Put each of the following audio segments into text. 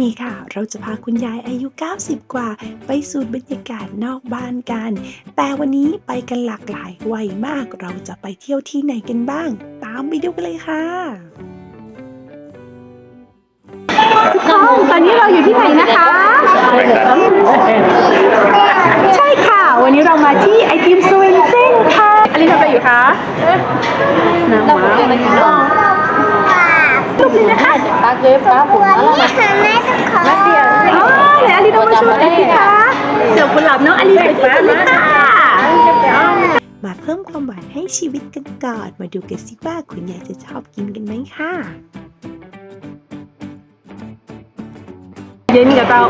นี้ค่ะ เราจะพาคุณยายอายุ 90 กว่า ไปสูดบรรยากาศนอกบ้านกัน แต่วันนี้ไปกันหลากหลายวัยมาก เราจะไปเที่ยวที่ไหนกันบ้าง ตามไปดูกันเลยค่ะตอนนี้เราอยู่ที่ไหนนะคะ ใช่ค่ะ วันนี้เรามาที่ไอติมสวินเซ่นค่ะ อลินทำอะไรอยู่คะน้ำว้าวรูปนี้นะคะตาเก็บ ตาผมแล้วล่ะนักเดียวอ๋อไหนอลินเอามาโชว์หน่อยสิคะเดี๋ยวกุหลาบน้องอลินใส่ที่สุดเลยค่ะมาเพิ่มความหวานให้ชีวิตกันก่อนมาดูกันสิว่าคุณยายจะชอบกินกันไหมค่ะเย็นกับเจ้า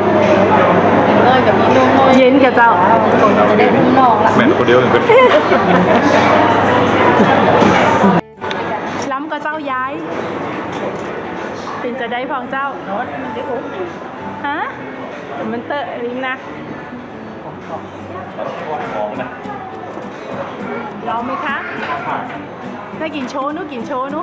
เลยกับมีนุ่มเลยเย็นกับเจ้าจะได้นุ่มนอกละแม่นคนเดียวหนึ่งเป็น ล้ำกับเจ้าย้าย เป็นจะได้พองเจ้าฮะแต่มันเตอะลิงนะลองไหมคะถ้ากินโชว์นุกินโชว์นุ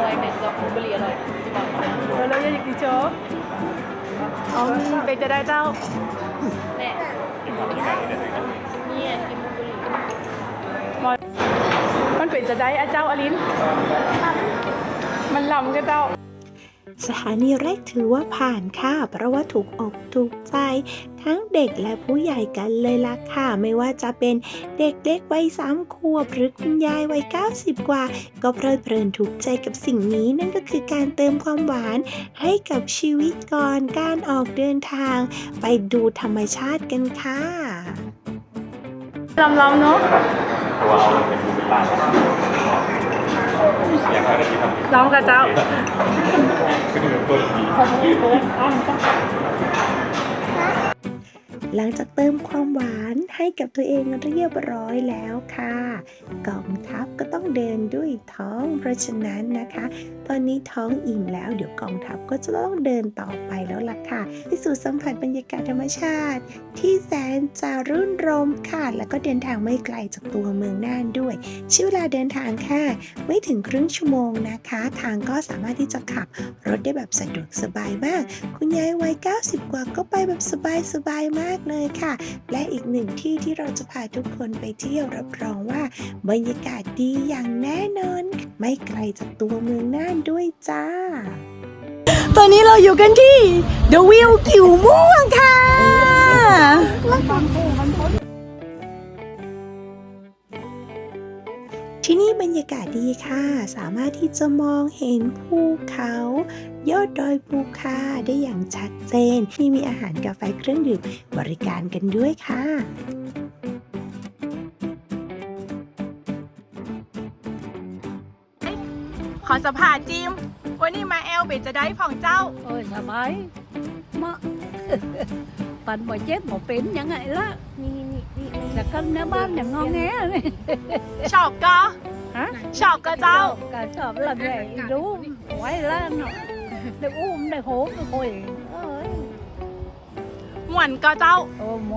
เลยเป็นกับบุรีอร่อยจะบอกเออเราอยากกินโชว์อ๋อเป็นจะได้เจ้าแม่เนี่ยกินบุรีมัน เป็นจะได้อะเจ้าอลินมันลำกับเจ้า สถานีแรกถือว่าผ่านค่ะ เพราะว่าถูกอกถูกใจ ทั้งเด็กและผู้ใหญ่กันเลยล่ะค่ะ ไม่ว่าจะเป็นเด็กเล็กวัยสามขวบหรือคุณยายวัย 90 กว่า ก็เพลิดเพลินถูกใจกับสิ่งนี้นั่นก็คือการเติมความหวานให้กับชีวิตก่อนการออกเดินทาง ไปดูธรรมชาติกันค่ะลำลำๆเนาะ ตัวเอาเป็นบูเป็นลานอย่างไรได้ที่ทำลำกับเจ้าก็คือตัวดี หลังจากเติมความหวานให้กับตัวเองเรียบร้อยแล้วค่ะกองทัพก็ต้องเดินด้วยท้อง เพราะฉะนั้นนะคะ ตอนนี้ท้องอิ่มแล้ว เดี๋ยวกองทัพก็จะต้องเดินต่อไปแล้วล่ะค่ะไปสู่สัมผัสบรรยากาศธรรมชาติ ที่แสนจะรื่นรมค่ะ แล้วก็เดินทางไม่ไกลจากตัวเมืองน่านด้วยใช้เวลาเดินทางแค่ไม่ถึงครึ่งชั่วโมงนะคะ ทางก็สามารถที่จะขับรถได้แบบสะดวกสบายมาก คุณยายวัย 90 กว่าก็ไปแบบสบายๆมากเลยค่ะ และอีกหนึ่งที่ที่เราจะพาทุกคนไปเที่ยวรับรองว่าบรรยากาศดีอย่างแน่นอน ไม่ไกลจากตัวเมืองน่านด้วยจ้า ตอนนี้เราอยู่กันที่ The Wheel กิวม่วงค่ะ ที่นี่บรรยากาศดีค่ะ สามารถที่จะมองเห็นภูเขา ยอดดอยภูคาได้อย่างชัดเจน ที่มีอาหารกาแฟเครื่องดื่มบริการกันด้วยค่ะขอสภาจิม วันนี้มาแอลเป็นจะได้พองเจ้า เออสบายมาปั่นบ่เจ็บบ่เป็นยังไงล่ะนี่นี่นี่แต่ก็ ในบ้านอย่างงอแงนี่ชอบก็ฮะชอบก็เจ้าก็ชอบละไงรู้ไว้ละเนาะได้อุ้มได้โหมได้โอยเอ้ยหวนก็เจ้าโอ้ม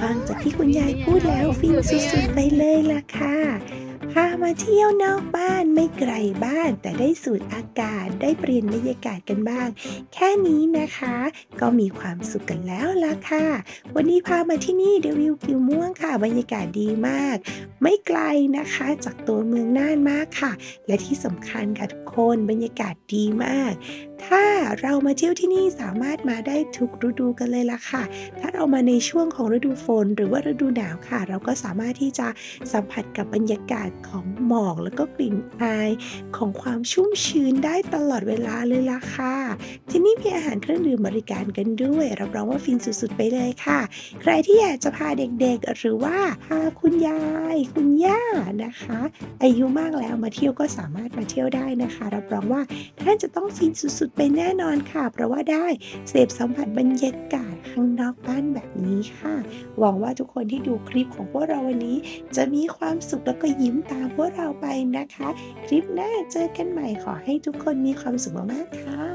ฟังจากที่คุณยายพูดแล้วฟินสุดๆไปเลยล่ะค่ะพามาเที่ยวนอกบ้านไม่ไกลบ้าน แต่ได้สูดอากาศได้เปลี่ยนบรรยากาศกันบ้าง แค่นี้นะคะ ก็มีความสุขกันแล้วล่ะค่ะ วันนี้พามาที่นี่เดวิวกิวม่วงค่ะ บรรยากาศดีมาก ไม่ไกลนะคะ จากตัวเมืองน่านมากค่ะ และที่สำคัญค่ะทุกคนบรรยากาศดีมาก ถ้าเรามาเที่ยวที่นี่สามารถมาได้ทุกฤดูกันเลยล่ะค่ะ ถ้าเรามาในช่วงของฤดูฝนหรือว่าฤดูหนาวค่ะ เราก็สามารถที่จะสัมผัสกับบรรยากาศของหมอกแล้วก็กลิ่นอายของความชุ่มชื้นได้ตลอดเวลาเลยล่ะค่ะ ที่นี่มีอาหารเครื่องดื่มบริการกันด้วยรับรองว่าฟินสุดๆไปเลยค่ะ ใครที่อยากจะพาเด็กๆ หรือว่าพาคุณยาย คุณย่านะคะ อายุมากแล้วมาเที่ยวก็สามารถมาเที่ยวได้นะคะรับรองว่าท่านจะต้องฟินสุดไปแน่นอนค่ะ เพราะว่าได้เสพสัมผัสบรรยากาศข้างนอกบ้านแบบนี้ค่ะ หวังว่าทุกคนที่ดูคลิปของพวกเราวันนี้ จะมีความสุขแล้วก็ยิ้มตามพวกเราไปนะคะ คลิปหน้าเจอกันใหม่ขอให้ทุกคนมีความสุขมากๆค่ะ